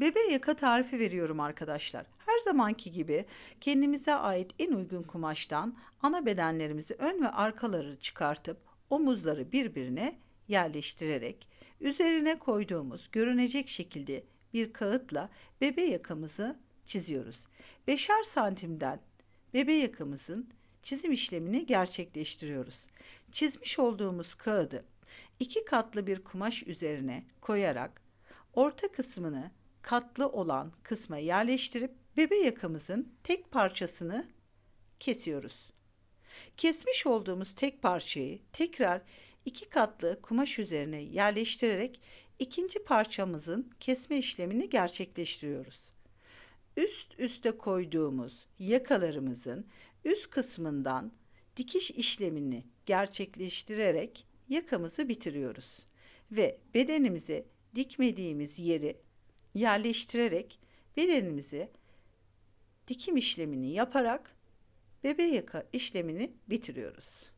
Bebe yaka tarifi veriyorum arkadaşlar. Her zamanki gibi kendimize ait en uygun kumaştan ana bedenlerimizi ön ve arkaları çıkartıp omuzları birbirine yerleştirerek üzerine koyduğumuz görünecek şekilde bir kağıtla bebe yakamızı çiziyoruz. Beşer santimden bebe yakamızın çizim işlemini gerçekleştiriyoruz. Çizmiş olduğumuz kağıdı iki katlı bir kumaş üzerine koyarak orta kısmını katlı olan kısma yerleştirip bebe yakamızın tek parçasını kesiyoruz. Kesmiş olduğumuz tek parçayı tekrar iki katlı kumaş üzerine yerleştirerek ikinci parçamızın kesme işlemini gerçekleştiriyoruz. Üst üste koyduğumuz yakalarımızın üst kısmından dikiş işlemini gerçekleştirerek yakamızı bitiriyoruz. Ve bedenimize dikmediğimiz yeri yerleştirerek bedenimizi dikim işlemini yaparak bebe yaka işlemini bitiriyoruz.